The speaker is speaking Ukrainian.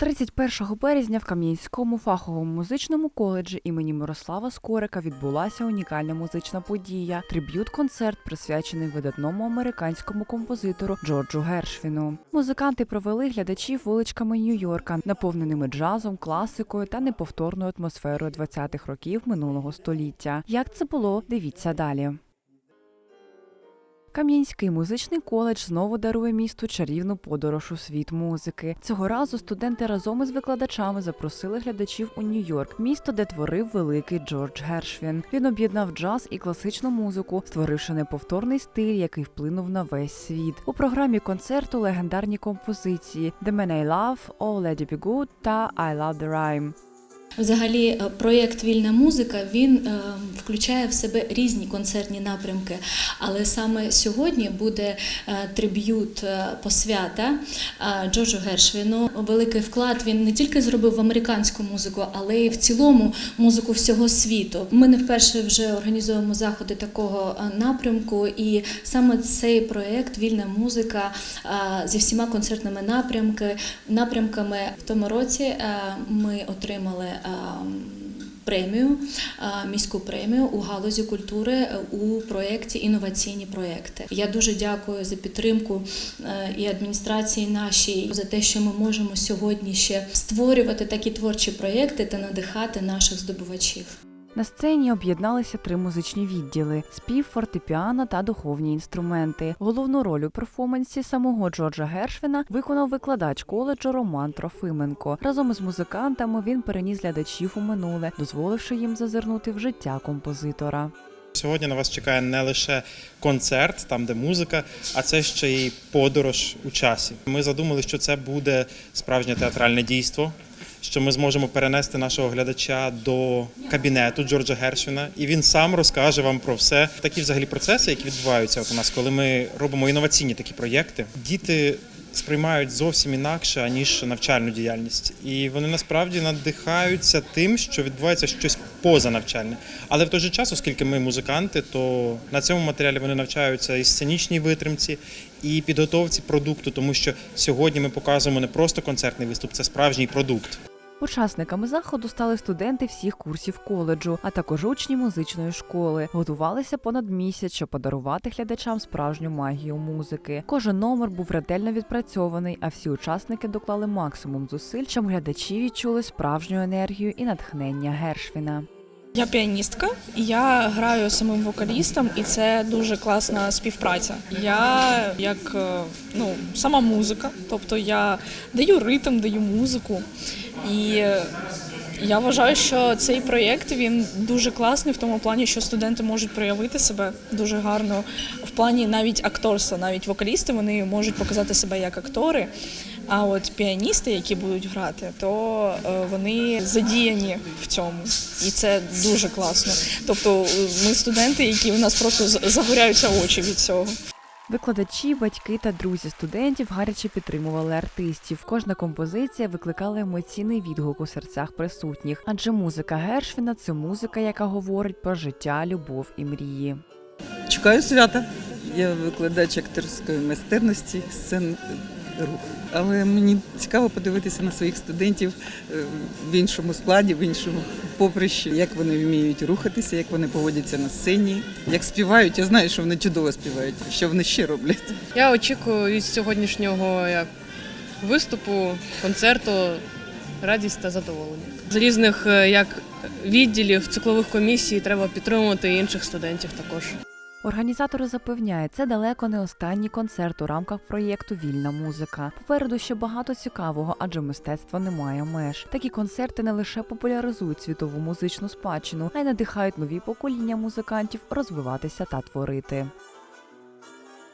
31 березня в Кам'янському фаховому музичному коледжі імені Мирослава Скорика відбулася унікальна музична подія триб'ют-концерт, присвячений видатному американському композитору Джорджу Гершвіну. Музиканти провели глядачів вуличками Нью-Йорка, наповненими джазом, класикою та неповторною атмосферою 20-х років минулого століття. Як це було, дивіться далі. Кам'янський музичний коледж знову дарує місту чарівну подорож у світ музики. Цього разу студенти разом із викладачами запросили глядачів у Нью-Йорк, місто, де творив великий Джордж Гершвін. Він об'єднав джаз і класичну музику, створивши неповторний стиль, який вплинув на весь світ. У програмі концерту легендарні композиції «The Man I Love», «Oh Lady Be Good» та «I Love the Rhyme». Взагалі, е, проєкт Вільна музика він е, включає в себе різні концертні напрямки. Але саме сьогодні буде е, триб'ют посвята Джорджу Гершвіну. Великий вклад він не тільки зробив в американську музику, але й в цілому музику всього світу. Ми не вперше вже організуємо заходи такого напрямку, і саме цей проєкт Вільна музика зі всіма концертними напрямки, напрямками в тому році ми отримали. Е, Премію, е, міську премію у галузі культури е, у проєкті інноваційні проєкти. Я дуже дякую за підтримку е, і адміністрації нашій за те, що ми можемо сьогодні ще створювати такі творчі проєкти та надихати наших здобувачів. На сцені об'єдналися три музичні відділи: спів, фортепіано та духовні інструменти. Головну роль у перформансі самого Джорджа Гершвіна виконав викладач коледжу Роман Трофименко. Разом із музикантами він переніс глядачів у минуле, дозволивши їм зазирнути в життя композитора. Сьогодні на вас чекає не лише концерт, там де музика, а це ще й подорож у часі. Ми задумали, що це буде справжнє театральне дійство. Що ми зможемо перенести нашого глядача до кабінету Джорджа Гершвіна, і він сам розкаже вам про все. Такі взагалі процеси, які відбуваються от у нас, коли ми робимо інноваційні такі проєкти. Діти сприймають зовсім інакше аніж навчальну діяльність, і вони насправді надихаються тим, що відбувається щось позанавчальне. Але в той же час, оскільки ми музиканти, то на цьому матеріалі вони навчаються і сценічній витримці, і підготовці продукту, тому що сьогодні ми показуємо не просто концертний виступ, це справжній продукт. Учасниками заходу стали студенти всіх курсів коледжу, а також учні музичної школи. Готувалися понад місяць, щоб подарувати глядачам справжню магію музики. Кожен номер був ретельно відпрацьований, а всі учасники доклали максимум зусиль, щоб глядачі відчули справжню енергію і натхнення Гершвіна. Я піаністка, я граю самим вокалістом, і це дуже класна співпраця. Я як е, ну, сама музика, тобто я даю ритм, даю музику. І я вважаю, що цей проєкт він дуже класний в тому плані, що студенти можуть проявити себе дуже гарно в плані навіть акторства, навіть вокалісти вони можуть показати себе як актори. А от піаністи, які будуть грати, то е, вони задіяні в цьому, і це дуже класно. Тобто, е, ми студенти, які у нас просто загоряються очі від цього. Викладачі, батьки та друзі студентів гаряче підтримували артистів. Кожна композиція викликала емоційний відгук у серцях присутніх, адже музика Гершвіна це музика, яка говорить про життя, любов і мрії. Чекаю свята. Я викладач акторської майстерності, сцен рух. Але мені цікаво подивитися на своїх студентів е, в іншому складі, в іншому поприщі, як вони вміють рухатися, як вони поводяться на сцені, як співають. Я знаю, що вони чудово співають, що вони ще роблять. Я очікую від сьогоднішнього як виступу, концерту радість та задоволення. З різних е, як відділів циклових комісій треба підтримувати інших студентів також. Організатори запевняють, це далеко не останній концерт у рамках проєкту Вільна музика. Попереду ще багато цікавого, адже мистецтво не має меж. Такі концерти не лише популяризують світову музичну спадщину, а й надихають нові покоління музикантів розвиватися та творити.